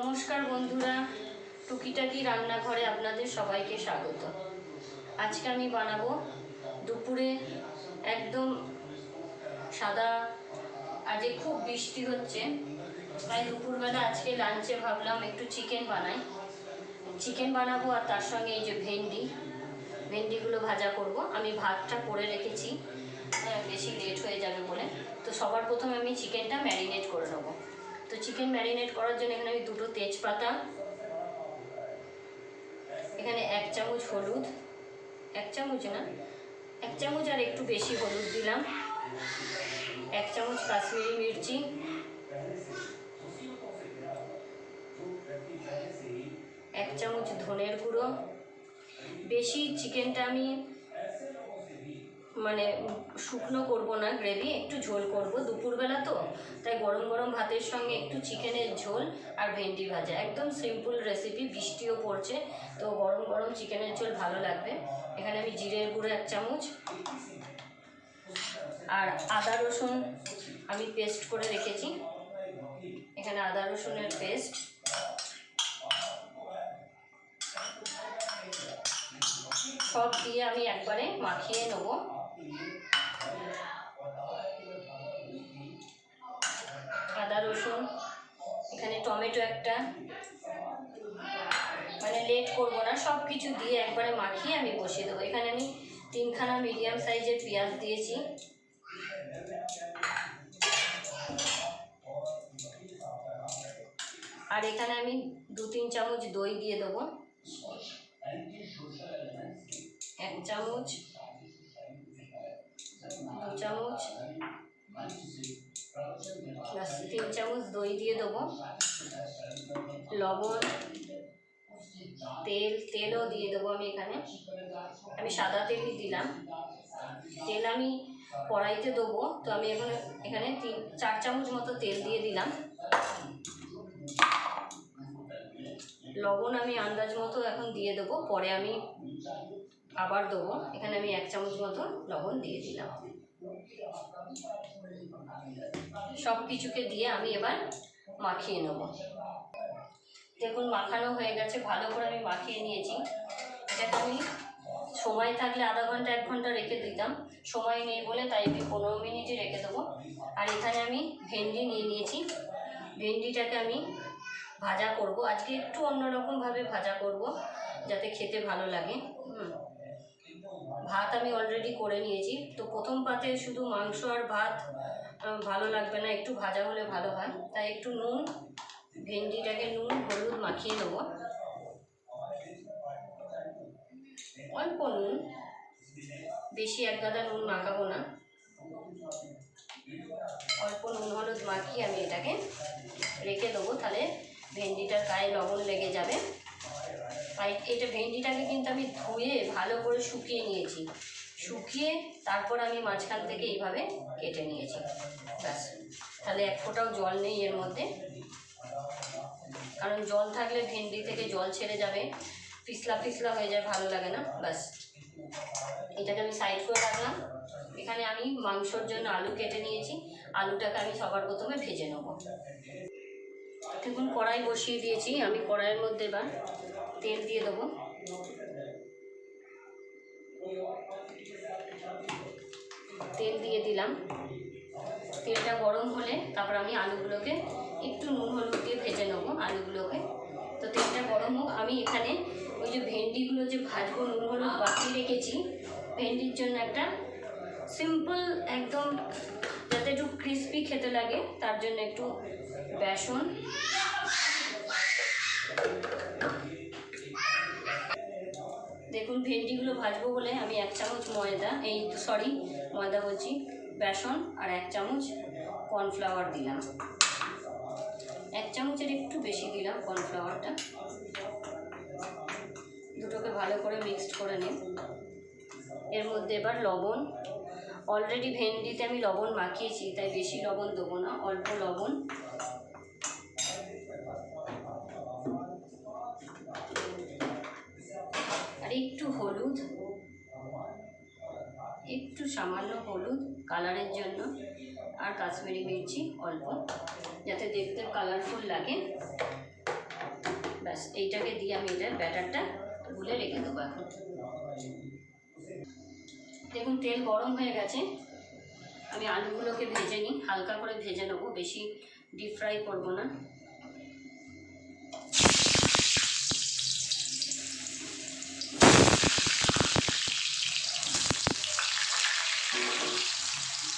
নমস্কার বন্ধুরা টুকিটাকি রান্নাঘরে আপনাদের সবাইকে স্বাগত। আজকে আমি বানাবো দুপুরে একদম সাদা আজকে খুব বৃষ্টি হচ্ছে তাই দুপুরবেলা আজকে লাঞ্চে ভাবলাম একটু চিকেন বানাই। চিকেন বানাবো আর তার সঙ্গে এই যে ভেন্ডি ভেন্ডিগুলো ভাজা করব। আমি ভাতটা করে রেখেছি হ্যাঁ, বেশি লেট হয়ে যাবে বলে। তো সবার প্রথমে আমি চিকেনটা ম্যারিনেট করে নেব। তো চিকেন ম্যারিনেট করার জন্য এখানে আমি দুটো তেজপাতা, এখানে এক চামচ হলুদ, এক চামচ না, এক চামচ আর একটু বেশি হলুদ দিলাম, এক চামচ কাশ্মীরি মির্চি, এক চামচ ধনের গুঁড়ো, বেশি চিকেনটা আমি মানে শুকনো করব না গ্রেভি একটু ঝোল করব। দুপুরবেলা তো, তাই গরম গরম ভাতের সঙ্গে একটু চিকেনের ঝোল আর ভেন্ডি ভাজা। একদম সিম্পল রেসিপি বৃষ্টিও পড়ছে, তো গরম গরম চিকেনের ঝোল ভালো লাগবে। এখানে আমি জিরের গুঁড়ো এক চামচ আর আদা রসুন আমি পেস্ট করে রেখেছি। এখানে আদা রসুনের পেস্ট সব দিয়ে আমি একবারে মাখিয়ে নেব। আদা, রসুন, এখানে টমেটো একটা। মানে লেট করব না সব কিছু দিয়ে একবারে মাখিয়ে আমি বসিয়ে দেবো। এখানে আমি তিনখানা মিডিয়াম সাইজের পেঁয়াজ দিয়েছি। আর এখানে আমি দু তিন চামচ দই দিয়ে দেবো। এক চামচ দু চামচ তিন চামচ দই দিয়ে দেবো। লবণ, তেল, তেলও দিয়ে দেবো আমি এখানে। আমি সাদা তেলই দিলাম। তেল আমি কড়াইতে দেবো। তো আমি এখন এখানে তিন, চার চামচ মতো তেল দিয়ে দিলাম। লবণ আমি আন্দাজ মতো এখন দিয়ে দেবো। পরে আমি আবার দেবো। এখানে আমি এক চামচ মতো লবণ দিয়ে দিলাম। সব কিছুকে দিয়ে আমি এবার মাখিয়ে নেব। দেখুন, মাখানো হয়ে গেছে। ভালো করে আমি মাখিয়ে নিয়েছি। এটাকে আমি সময় থাকলে আধা ঘণ্টা, এক ঘণ্টা রেখে দিতাম। সময় নেই বলে তাই আমি পনেরো মিনিটই রেখে দেবো। আর এখানে আমি ভেন্ডি নিয়ে নিয়েছি। ভেন্ডিটাকে আমি ভাজা করব। আজকে একটু অন্যরকমভাবে ভাজা করব, যাতে খেতে ভালো লাগে। হুম। ভাত আমি অলরেডি করে নিয়েছি। তো প্রথম পাতে শুধু মাংস আর ভাত ভালো লাগবে না। একটু ভাজা হলে ভালো হয়। তাই একটু নুন, ভেন্ডিটাকে নুন, হলুদ মাখিয়ে নেব। অল্প নুন। বেশি এক গাদা নুন মাখাবো না। অল্প নুন, হলুদ মাখিয়ে আমি এটাকে রেখে দেবো। তাহলে ভেন্ডিটার গায়ে লবণ লেগে যাবে। আর এটা ভেন্ডিটাকে কিন্তু আমি ধুয়ে ভালো করে শুকিয়ে নিয়েছি। শুকিয়ে তারপর আমি মাঝখান থেকে এইভাবে কেটে নিয়েছি। ব্যাস। তাহলে এক ফোঁটাও জল নেই এর মধ্যে। কারণ জল থাকলে ভেন্ডি থেকে জল ছেড়ে যাবে। পিছলা পিছলা হয়ে যায়, ভালো লাগে না। ব্যাস। এটাকে আমি সাইড করে রাখলাম। এখানে আমি মাংসর জন্য আলু কেটে নিয়েছি। আলুটাকে আমি সবার প্রথমে ভেজে নেব। দেখুন কড়াই বসিয়ে দিয়েছি, আমি কড়াইয়ের মধ্যে এবার তেল দিয়ে দেবো। তেল দিয়ে দিলাম। তেলটা গরম হলে তারপর আমি আলুগুলোকে একটু নুন হলুদ দিয়ে ভেজে নেব আলুগুলোকে। তো তেলটা গরম হোক, আমি এখানে ওই যে ভেন্ডিগুলো যে ভাজবো নুন হলুদ বাকিয়ে রেখেছি, ভেন্ডির জন্য একটা সিম্পল একদম যাতে একটু ক্রিস্পি খেতে লাগে, তার জন্য একটু বেসন। দেখুন, ভেন্ডিগুলো ভাজবো বলে আমি এক চামচ ময়দা, এই সরি ময়দা বলছি, বেসন আর এক চামচ কর্নফ্লাওয়ার দিলাম। এক চামচের একটু বেশি দিলাম কর্নফ্লাওয়ারটা দুটোকে ভালো করে মিক্সড করে নিন। এর মধ্যে এবার লবণ অলরেডি ভেন্ডিতে আমি লবণ মাখিয়েছি, তাই বেশি লবণ দেবো না, অল্প লবণ। আর একটু হলুদ, একটু সামান্য হলুদ কালারের জন্য, আর কাশ্মীরি মির্চি অল্প, যাতে দেখতে কালারফুল লাগে। ব্যাস, এইটাকে দিয়ে আমি এটার ব্যাটারটা গুলে রেখে দেবো এখন। দেখুন, তেল গরম হয়ে গেছে। আমি আলুগুলোকে ভেজে নিই। হালকা করে ভেজে নেব, বেশি ডিপ ফ্রাই করব না।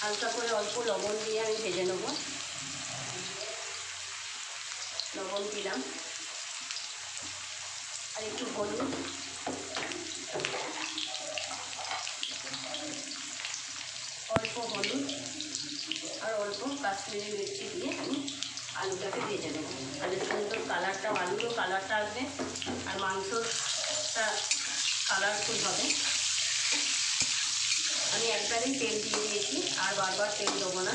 হালকা করে অল্প লবণ দিয়ে আমি ভেজে নেব। লবণ দিলাম। আর একটু হলুদ অল্প হলুদ আর অল্প কাশ্মীরি মির্চি দিয়ে আমি আলুটাকে ভেজে নেব তাহলে সুন্দর কালারটাও আলুরও কালারটা আসবে, আর মাংসটা কালারফুল হবে। আমি একবারেই তেল দিয়ে দিয়েছি, আর বারবার তেল দেবো না।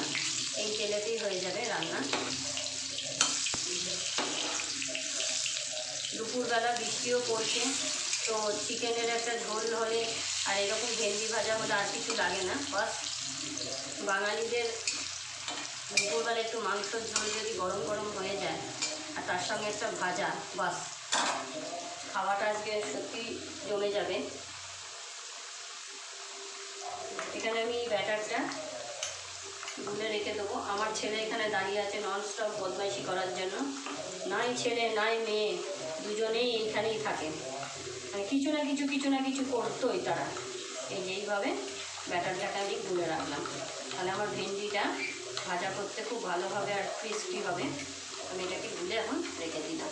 এই তেলেতেই হয়ে যাবে রান্না। দুপুরবেলা বৃষ্টিও পড়ছে, তো চিকেনের একটা ঝোল হলে আর এরকম ভেন্ডি ভাজা হলে আর কিছু লাগে না। বাস বাঙালিদের দুপুরবেলা একটু মাংসর ঝোল যদি গরম গরম হয়ে যায়, আর তার সঙ্গে একটা ভাজা, বাস। খাওয়াটা আজকে সত্যি জমে যাবে। এখানে আমি ব্যাটারটা গুলে রেখে দেবো। আমার ছেলে এখানে দাঁড়িয়ে আছে ননস্টপ বদমাইশি করার জন্য। নাই ছেলে, নাই মেয়ে, দুজনেই এইখানেই থাকে। মানে কিছু না কিছু কিছু না কিছু করতোই তারা। এই এইভাবে ব্যাটারটাকে আমি গুলে রাখলাম। তাহলে আমার ভেন্ডিটা ভাজা করতে খুব ভালোভাবে আর ক্রিস্পি হবে। আমি এটাকে গুলে এখন রেখে দিলাম।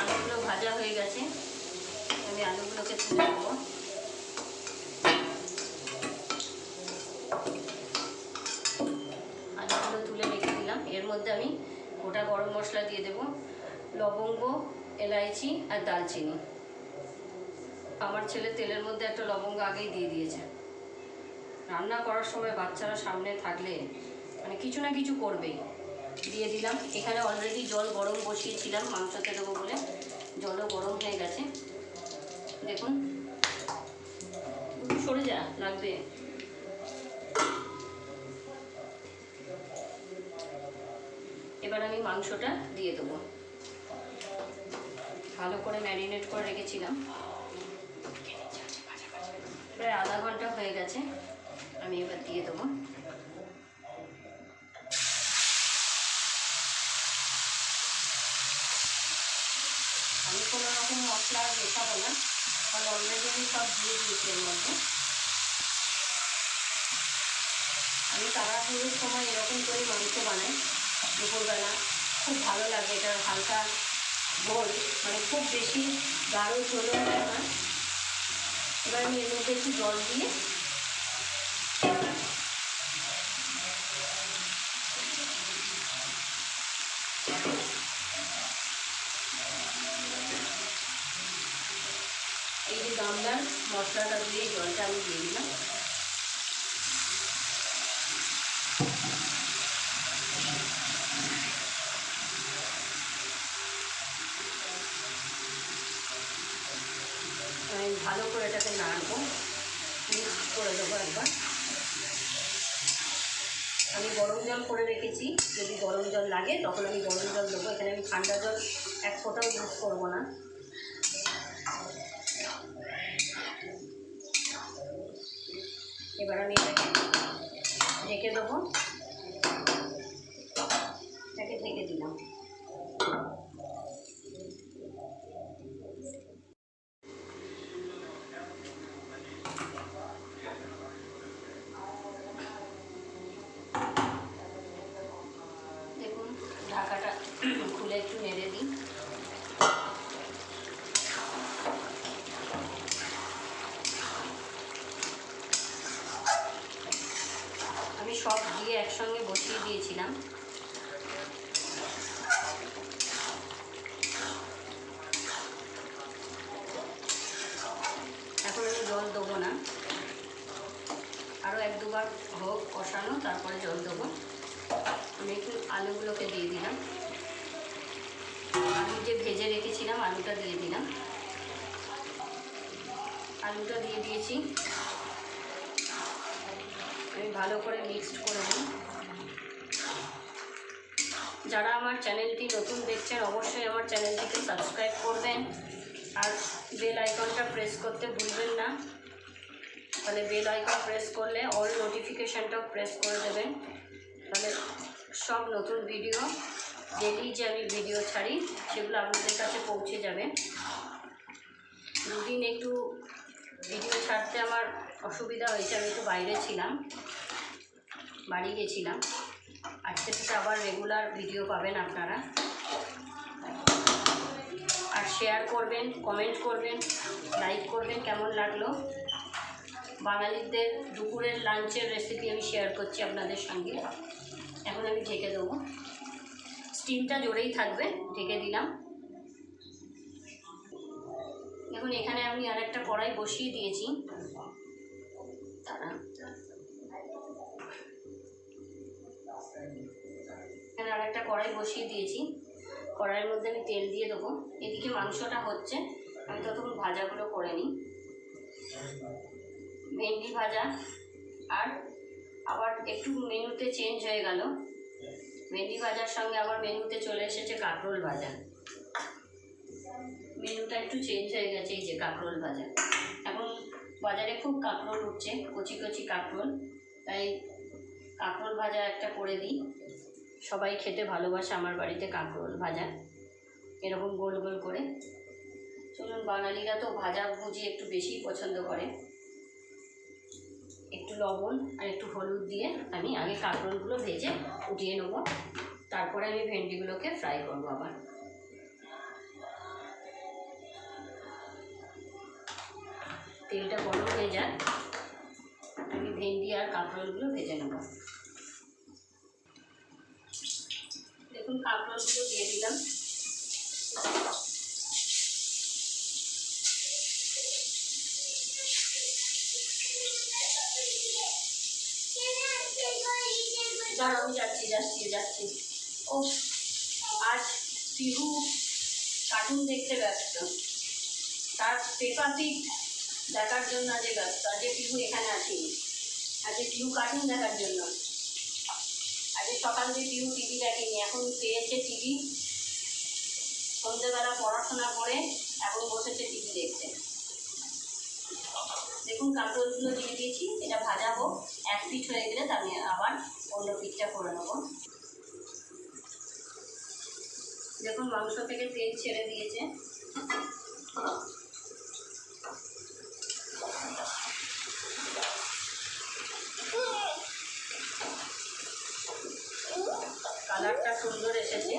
আলুগুলো ভাজা হয়ে গেছে। আমি আলুগুলোকে তুলে দেবো আলুগুলো তুলে রেখে দিলাম। এর মধ্যে আমি গোটা গরম মশলা দিয়ে দেবো। লবঙ্গ, এলাইচি আর দালচিনি আমার ছেলে তেলের মধ্যে একটা লবঙ্গ আগেই দিয়ে দিয়েছে। রান্না করার সময় বাচ্চারা সামনে থাকলে মানে কিছু না কিছু করবেই। দিয়ে দিলাম। এখানে অলরেডি জল গরম বসিয়েছিলাম, মাংসতে দেবো বলে। জলও গরম হয়ে গেছে। দেখুন। সরে যা, লাগবে। এবার আমি মাংসটা দিয়ে দেবো। ভালো করে ম্যারিনেট করে রেখেছিলাম। প্রায় আধা ঘণ্টা হয়ে গেছে। আমি এবার দিয়ে দেবো। আমি কোনো রকম মশলা মেশাবো না, কারণ অলরেডি আমি সব দিয়ে দিয়েছি এর মধ্যে। আমি তাড়াহুড়োর সময় এরকম করে মাংস বানাই দুপুরবেলা। খুব ভালো লাগে এটা হালকা ঝোল মানে খুব বেশি গাঢ় ঝোলও হয় না। এবার আমি এর মধ্যে একটু জল দিয়ে মশলাটা দিয়ে জলটা আমি দিয়ে দিলাম। আমি ভালো করে এটাকে নাড়বো। মিক্স করে দেবো একবার। আমি গরম জল করে রেখেছি। যদি গরম জল লাগে, তখন আমি গরম জল দেবো। এখানে আমি ঠান্ডা জল এক ফোঁটাও ইউজ করব না। এবার আমি এটাকে ঢেকে দেবো এটাকে ঢেকে দিলাম দেখুন ঢাকাটা খুলে একটু নেড়ে দিই আমি সব দিয়ে একসঙ্গে বসিয়ে দিয়েছিলাম এখন আমি জল দেবো না আরও এক দুবার হোক, কষানো, তারপরে জল দেবো। আমি একটু আলুগুলোকে দিয়ে দিলাম। আলু যে ভেজে রেখেছিলাম, আলুটা দিয়ে দিলাম। আলুটা দিয়ে দিয়েছি। আমি ভালো করে মিক্সড করে নিই। যারা আমার চ্যানেলটি নতুন দেখছেন, অবশ্যই আমার চ্যানেলটিকে সাবস্ক্রাইব করবেন। আর বেল আইকনটা প্রেস করতে ভুলবেন না। তাহলে বেল আইকন প্রেস করলে অল নোটিফিকেশানটাও প্রেস করে দেবেন। তাহলে সব নতুন ভিডিও ডেলি যে আমি ভিডিও ছাড়ি, সেগুলো আপনাদের কাছে পৌঁছে যাবে। দুদিন একটু ভিডিও ছাড়তে আমার অসুবিধা হয়েছে, আমি একটু বাইরে ছিলাম, বাড়ি গেছিলাম। আজকে থেকে আবার রেগুলার ভিডিও পাবেন আপনারা। আর শেয়ার করবেন কমেন্ট করবেন লাইক করবেন, কেমন লাগল? বাঙালিদের দুপুরের লাঞ্চের রেসিপি আমি শেয়ার করছি আপনাদের সঙ্গে। এখন আমি ঢেকে দেবো। স্টিমটা জোরেই থাকবে, ঢেকে দিলাম। এখন এখানে আমি আর একটা কড়াই বসিয়ে দিয়েছি। এখানে আর একটা কড়াই বসিয়ে দিয়েছি। কড়াইয়ের মধ্যে আমি তেল দিয়ে দেবো। এদিকে মাংসটা হচ্ছে, আমি ততক্ষণ ভাজাগুলো করে নিই। ভেন্ডি ভাজা আর আবার একটু মেনুতে চেঞ্জ হয়ে গেল। ভেন্ডি ভাজার সঙ্গে আবার মেনুতে চলে এসেছে কাঁকরোল ভাজা। মেনুটা একটু চেঞ্জ হয়ে গেছে এই যে কাঁকরোল ভাজা। এখন বাজারে খুব কাঁকরোল উঠছে, কচি কচি কাঁকরোল। তাই কাঁকরোল ভাজা একটা করে দিই। সবাই খেতে ভালোবাসে আমার বাড়িতে কাঁকরোল ভাজা। এরকম গোল গোল করে। চলুন, বাঙালিরা তো ভাজা ভুজি একটু বেশি পছন্দ করে। একটু লবণ আর একটু হলুদ দিয়ে আমি আগে কাঁকরোলগুলো ভেজে উঠিয়ে নেব। তারপরে আমি ভেন্ডিগুলোকে ফ্রাই করব আবার। তেলটা গরম হয়ে যাক। আমি ভেন্ডি আর কাঁকরোলগুলো ভেজে নেব। দেখুন কাঁকরোলগুলো দিয়ে দিলাম। পিহু কার্টুন দেখতে ব্যস্ত। তার পেপা পিক দেখার জন্য আজকে ব্যস্ত। আজকে পিহু এখানে আসেনি। আজকে পিহু কার্টুন দেখার জন্য। আজকে সকাল থেকে পিহু টিভি দেখেনি। এখন পেয়েছে টিভি সন্ধ্যেবেলা পড়াশোনা করে এখন বসেছে টিভি দেখতে। দেখুন কাঁকরোলগুলো দিয়ে দিয়েছি। এটা ভাজা হোক এক পিঠ হয়ে গেলে আমি আবার অন্য পিঠটা করে নেব দেখুন, মাংস থেকে তেল ছেড়ে দিয়েছে। কালারটা সুন্দর এসেছে।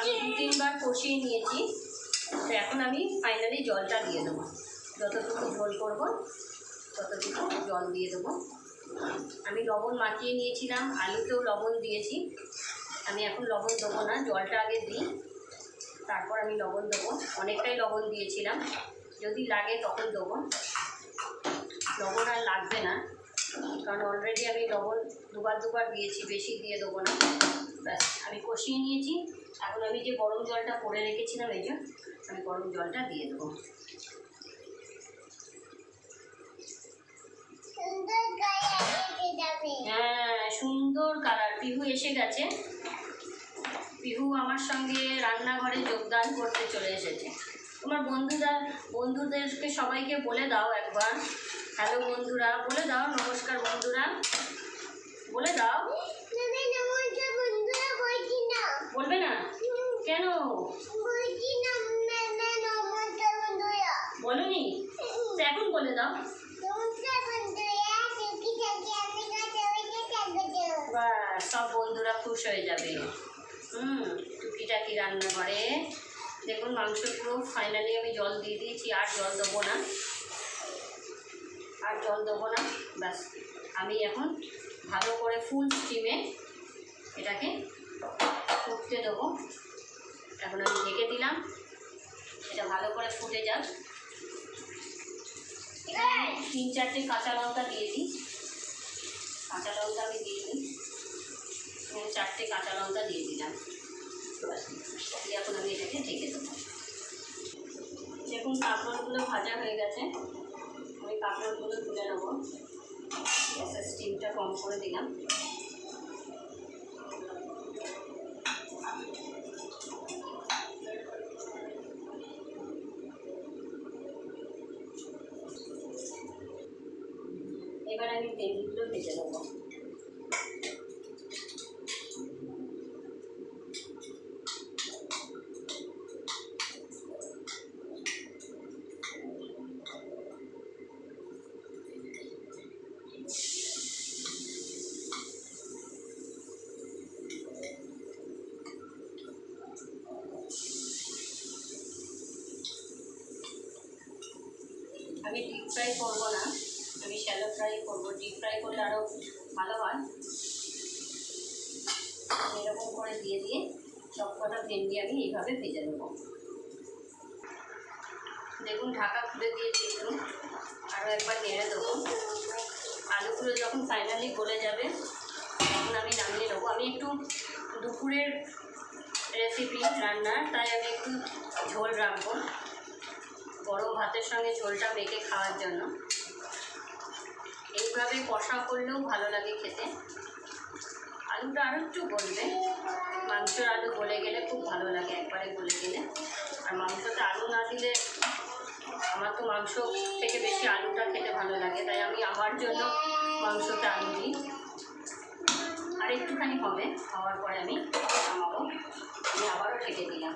আমি দু তিনবার কষিয়ে নিয়েছি। তো এখন আমি ফাইনালি জলটা দিয়ে দেবো। যতটুকু ঝোল করব, ততটুকু জল দিয়ে দেবো। আমি লবণ মাখিয়ে নিয়েছিলাম, আলুতেও লবণ দিয়েছি। আমি এখন লবণ দেবো না, জলটা আগে দিই, তারপর আমি লবণ দেবো। অনেকটাই লবণ দিয়েছিলাম, যদি লাগে তখন দেবো। লবণ আর লাগবে না, কারণ অলরেডি আমি লবণ দুবার দুবার দিয়েছি, বেশি দিয়ে দেবো না। ব্যাস, আমি কষিয়ে নিয়েছি। এখন আমি যে গরম জলটা করে রেখেছিলাম, এই আমি গরম জলটা দিয়ে দেবো। হ্যাঁ সুন্দর কালার পিহু এসে গেছে। পিহু আমার সঙ্গে রান্নাঘরে যোগদান করতে চলে এসেছে। তোমার বন্ধুরা বন্ধুদেরকে সবাইকে বলে দাও একবার। হ্যালো বন্ধুরা বলে দাও নমস্কার বন্ধুরা। বলে দাও। বলবে না? কেন? বলনি? এখন বলে দাও। সব বন্ধুরা খুশ হয়ে যাবে। হুম রান্না করে দেখুন, মাংস পুরো ফাইনালি আমি জল দিয়ে দিয়েছি, আর জল দেবো না। আর জল দেবো না, ব্যাস। আমি এখন ভালো করে ফুল স্টিমে এটাকে ফুটতে দেবো। এখন আমি ঢেকে দিলাম। এটা ভালো করে ফুটে যাক। তিন চারটে কাঁচা লঙ্কা দিয়ে দিই। কাঁচা লঙ্কা আমি দিয়ে এখানে চারটে কাঁচা লঙ্কা দিয়ে দিলাম। দিয়ে এখন আমি এটাকে ঢেকে দেবো। দেখুন কাপড়গুলো ভাজা হয়ে গেছে। আমি কাপড়গুলো তুলে নেব। গ্যাসের স্টিমটা কম করে দিলাম এবার আমি ভেন্ডিগুলো ভেজে নেব আমি ডিপ ফ্রাই করব না। আমি শ্যালো ফ্রাই করব। ডিপ ফ্রাই করলে আরও ভালো হয়। এরকম করে দিয়ে দিয়ে সব কটা ভেন্ডি আমি এইভাবে ভেজে নেব। দেখুন, ঢাকা খুলে দিয়েছি একটু। আরও একবার নেড়ে দেবো। আলুগুলো যখন ফাইনালি গলে যাবে, তখন আমি নামিয়ে নেব। আমি একটু দুপুরের রেসিপি রান্নার, তাই আমি একটু ঝোল রাখব ভাতের সঙ্গে ঝোলটা মেখে খাওয়ার জন্য। এইভাবে কষা করলেও ভালো লাগে খেতে। আলুটা আরও একটু গলবে। মাংসর আলু গলে গেলে খুব ভালো লাগে একবারে গলে গেলে। আর মাংসতে আলু না দিলে আমার তো মাংস থেকে বেশি আলুটা খেতে ভালো লাগে, তাই আমি আমার জন্য মাংসতে আলু দিই। আর একটুখানি হবে, খাওয়ার পরে আমি নামাবো। আমি আবারও ঢেকে দিলাম।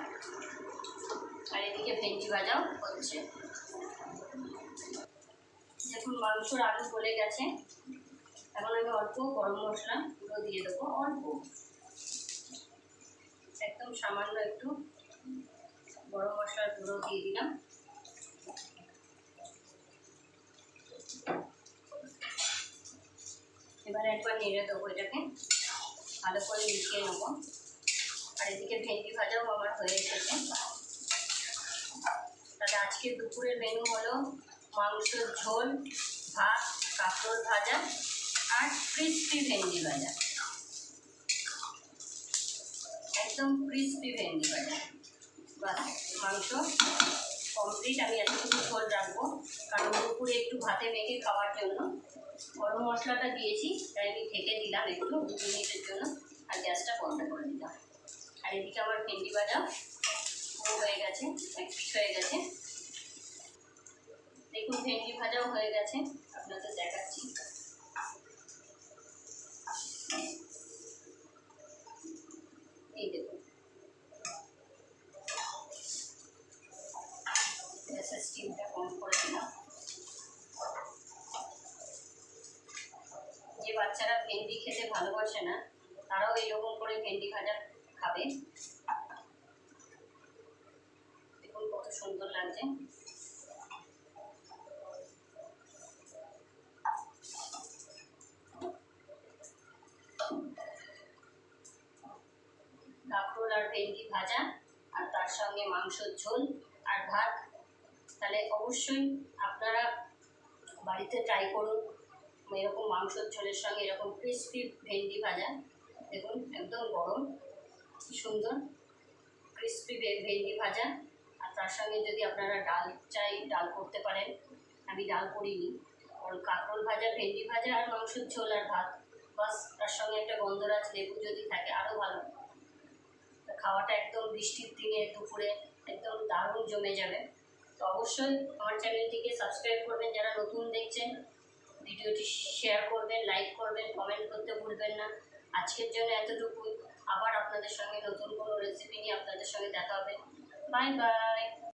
আর এদিকে ভেন্ডি ভাজাও হচ্ছে। দেখুন, মাংসর আলু গলে গেছে। এখন আমি অল্প গরম মশলা গুঁড়ো দিয়ে দেবো, অল্প। একদম সামান্য একটু গরম মশলার গুঁড়ো দিয়ে দিলাম। এবার একবার নেড়ে দেবো এটাকে। ভালো করে মিশিয়ে নেব। আর এদিকে ভেন্ডি ভাজাও আমার হয়ে এসেছে। তাহলে আজকে দুপুরের মেনু হলো মাংসের ঝোল, ভাত কাঁকরোল ভাজা আর ক্রিস্পি ভেন্ডি ভাজা। একদম ক্রিস্পি ভেন্ডি ভাজা। বাস, মাংস কমপ্লিট আমি এতটুকু ঝোল রাখব, কারণ দুপুরে একটু ভাতে মেখে খাওয়ার জন্য গরম মশলাটা দিয়েছি, তাই আমি ঢেকে দিলাম একটু, দু মিনিটের জন্য, আর গ্যাসটা বন্ধ করে দিলাম। আর এদিকে আমার ভেন্ডি ভাজা হয়ে গেছে এক হয়ে গেছে। দেখুন, ভেন্ডি ভাজাও হয়ে গেছে, আপনাদের দেখাচ্ছি। এই দেখুন। গ্যাসের কম করে দিলাম। যে বাচ্চারা ভেন্ডি খেতে ভালোবাসে না, তারাও এরকম করে ভেন্ডি ভাজা খাবে দেখুন কত সুন্দর লাগছে কাঁকরোল আর ভেন্ডি ভাজা আর তার সঙ্গে মাংসর ঝোল আর ভাত, তাহলে অবশ্যই আপনারা বাড়িতে ট্রাই করুন। এরকম মাংসর ঝোলের সঙ্গে এরকম ক্রিস্পি ভেন্ডি ভাজা, দেখুন, একদম গরম সুন্দর ক্রিস্পি ভেন্ডি ভাজা। আর তার সঙ্গে যদি আপনারা ডাল চাই, ডাল করতে পারেন। আমি ডাল করিনি, কারণ কাঁকরোল ভাজা, ভেন্ডি ভাজা আর মাংসের ঝোল আর ভাত, বাস, তার সঙ্গে একটা গন্ধরাজ লেবু যদি থাকে আরও ভালো। খাওয়াটা একদম বৃষ্টির দিনে দুপুরে একদম দারুণ জমে যাবে। তো অবশ্যই আমার চ্যানেলটিকে সাবস্ক্রাইব করবেন, যারা নতুন দেখছেন, ভিডিওটি শেয়ার করবেন লাইক করবেন কমেন্ট করতে ভুলবেন না। আজকের জন্য এতটুকুই। আবার আপনাদের সঙ্গে নতুন কোনো রেসিপি নিয়ে আপনাদের সঙ্গে দেখা হবে। Bye bye